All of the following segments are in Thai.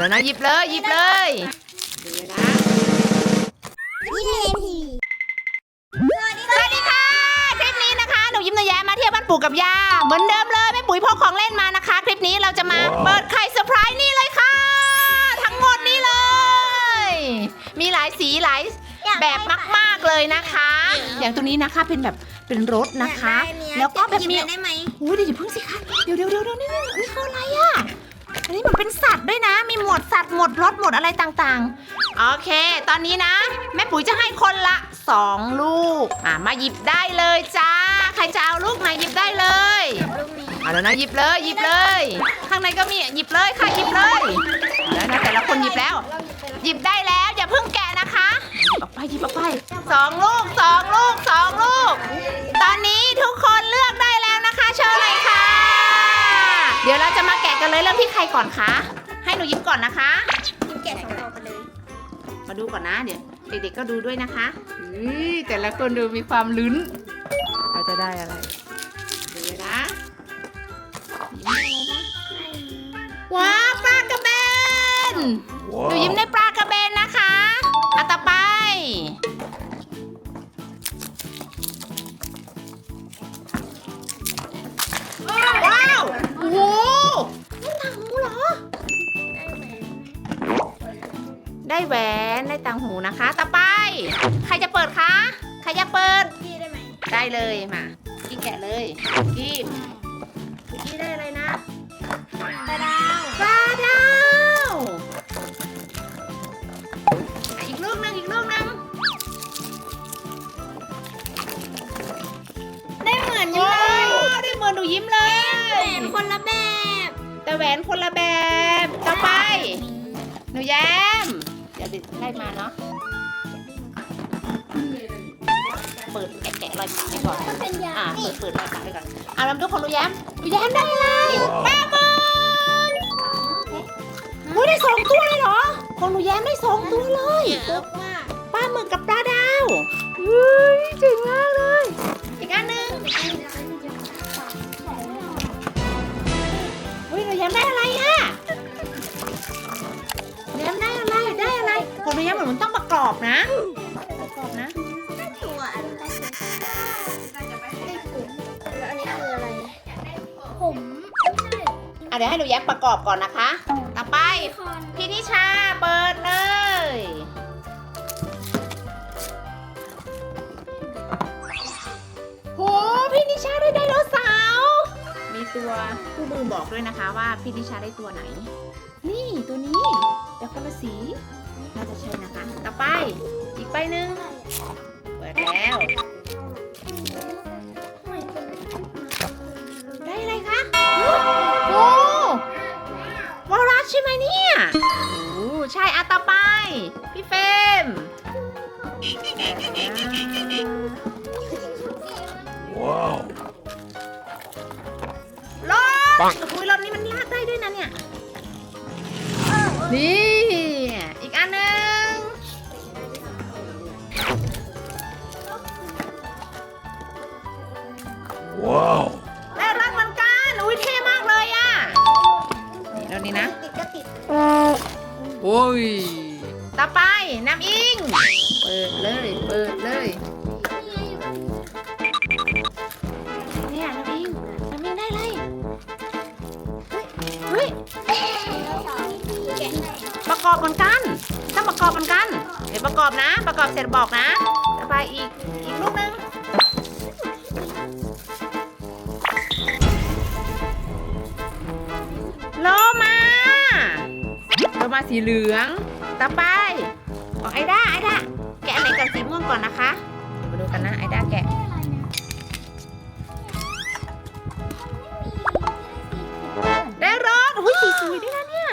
แล้วนะหยิบเลยหยิบเลยดูนะยี่เทนทีสวัสดีค่ะคลิปนี้นะคะหนูยิ้มหนูแย้มมาเที่ยวบ้านปู่กับย่าเหมือนเดิมเลยแม่ปุ๋ยพกของเล่นมานะคะ คลิปนี้เราจะมาเปิดไข่เซอร์ไพรส์นี่เลยค่ะ ทั้งหมดนี่เลย มีหลายสีหลายแบบมาก ๆเลยนะคะ อย่างตัวนี้นะคะเป็นแบบเป็นรถนะคะ แล้วก็แบบมีได้ไหมโอ้ยเดี๋ยวอย่าเพิ่งสิคะเดี๋ยวเดี๋ยวเดี๋ยวเดี๋ยวนี่นี่คืออะไรอะ อันนี้เหมือนเป็นสัตว์ด้วยนะ มีหมวดสัตว์หมวดรถหมวดอะไรต่างๆ โอเค ตอนนี้นะ แม่ปุ๋ยจะให้คนละสองลูก อะมาหยิบได้เลยจ้า ใครจะเอาลูกไหนหยิบได้เลยเอาแล้วนะหยิบเลยหยิบเลย ข้างในก็มีหยิบเลยค่ะหยิบเลยเอาแล้วนะแต่ละคนหยิบแล้ว หยิบได้แล้วอย่าเพิ่งแกะนะคะออกไปหยิบออกไปสองลูกสองลูกสองลูก ตอนนี้ทุกคนเลือกได้แล้วนะคะเชิญเลยค่ะ เดี๋ยวเราจะมา กะกันเลยเริ่มที่ใครก่อนคะ ให้หนูยิ้มก่อนนะคะกินแกะสองเราไปเลย มาดูก่อนนะเดี๋ยวเด็กๆก็ดูด้วยนะคะอุ้ยแต่ละคนดูมีความลุ้นเราจะได้อะไรดูนะว้าวปลากระเบนหนูยิ้มได้ปลา แหวนได้ต่างหูนะคะ ต่อไป ใครจะเปิดคะ ใครจะเปิด พี่ได้ไหม ได้เลยมากี้แกะเลยกี้กี้ได้อะไรนะตาดาวปลาดาวอะอีกลูกหนึงอีกลูกหนึงได้เหมือนโอ้เลยได้เหมือนหนูยิ้มเลยเป็นคนละแบบ แต่แหวนคนละแบบ ต่อไปหนูแย้มเดี๋ยวได้มาเนาะเปิดแกะๆรอยปากให้ก่อนเป็นยาอ่านี่เปิดเปิดรอยปากให้ก่อนอ่าลำทุกคนหนูแย้มหนูแย้มได้อะไรปลาหมึกเฮ้ยได้สองตัวเลยเหรอของหนูแย้มได้สองตัวเลยเยอะมากปลาหมึกกับปลาดาวเฮ้ยเจ๋งมากเลยอีกอันหนึ่ง เดี๋ยวให้หนูแย้มประกอบก่อนนะคะ ต่อไปคอนพี่นิชาเปิดเลย โห พี่นิชาได้ไดโนเสาร์มีตัวผู้มือบอกด้วยนะคะว่าพี่นิชาได้ตัวไหน นี่ตัวนี้แต่คนละสีน่าจะใช่นะคะ ต่อไป อีกใบหนึ่งเปิดแล้ว วารัสใช่ไหมเนี่ยโอ้ใช่อะต่อไป พี่เฟรม Wow. รถอุ้ยรถนี้มันลากได้ด้วยนะเนี่ย นี่ อีกอันหนึ่ง Wow. ได้รถเหมือนกัน อุ้ยเท่มากเลยอะนี่รถนี้นะติดก็ติด โอ้ย ต่อไปน้ำอิง เปิดเลย เปิดเลย เนี่ยน้ำอิงน้ำอิงได้เลยเฮ้ยเฮ้ยประกอบเหมือนกัน ต้องประกอบเหมือนกัน เดี๋ยวประกอบนะ ประกอบเสร็จบอกนะ ต่อไปอีก อีกลูก โลมาสีเหลือง ต่อไปของไอด้าไอด้าแกะอันไหนก่อนสีม่วงก่อนนะคะมาดูกันนะไอด้าแกะได้รถอุ้ยสีสวยด้วยนะเนี่ย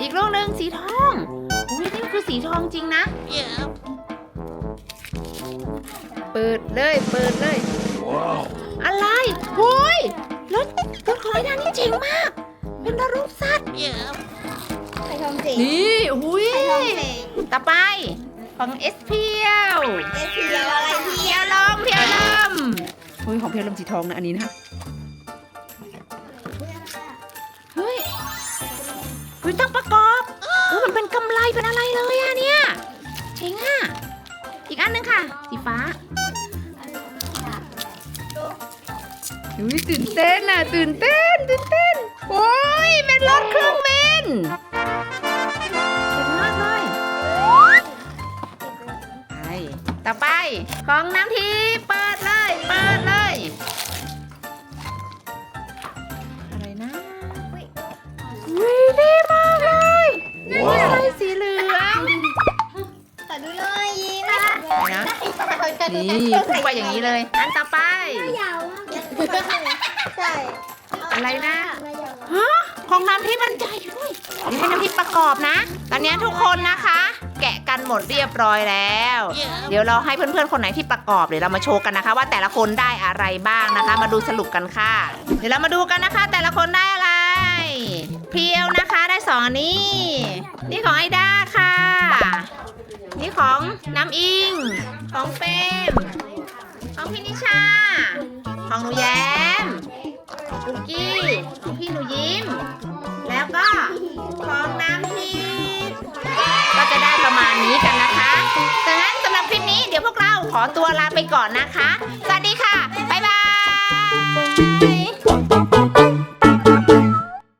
อีกลูกหนึ่งสีทองอุ้ยนี่คือสีทองจริงนะ เปิดเลย เปิดเลย ไข่ทองเจนี่อุ้ยไข่ทองเจต่อไปของเอสเพียวเอสพีเอลอะไรพี่เพียวลมเพียวลมอุ้ยของเพียวลมสีทองนะอันนี้นะเฮ้ยอุ้ยต้องประกอบเออมันเป็นกำไรเป็นอะไรเลยอะเนี่ยเจ๋งอะอีกอันหนึงค่ะ สีฟ้าอุ้ยตื่นเต้นอะตื่นเต้นตื่นเต้น โอ้ยเป็นรถเครื่องบินเจ๋งมากเลยไปต่อไป ของน้ำทีเปิดเลย เปิดเลย อะไรนะวิดีมากเลยว้าวใส่สีเหลืองขอดูหน่อยยิ้มนะไปนะนี่พุ่งไปอย่างนี้เลย อันต่อไป ยาวมากใช่อะไรนะไม่ยาว ฮะของน้ำพริกมันใหญ่ด้วยเดี๋ยวให้น้ำพริกประกอบนะ ตอนนี้ทุกคนนะคะ แกะกันหมดเรียบร้อยแล้ว เดี๋ยวเราให้เพื่อนๆคนไหนที่ประกอบเดี๋ยวเรามาโชว์กันนะคะ ว่าแต่ละคนได้อะไรบ้างนะคะ มาดูสรุปกันค่ะ เดี๋ยวเรามาดูกันนะคะ แต่ละคนได้อะไร เพียวนะคะได้สองอันนี้ นี่ของไอด้าค่ะ นี่ของน้ำอิง ของเฟมของพี่นิชา ของหนูแย้ม คุกกี้ของพี่หนูยิ้ม แล้วก็ของน้ำทิพย์ก็จะได้ประมาณนี้กันนะคะดังนั้นสำหรับคลิปนี้เดี๋ยวพวกเราขอตัวลาไปก่อนนะคะ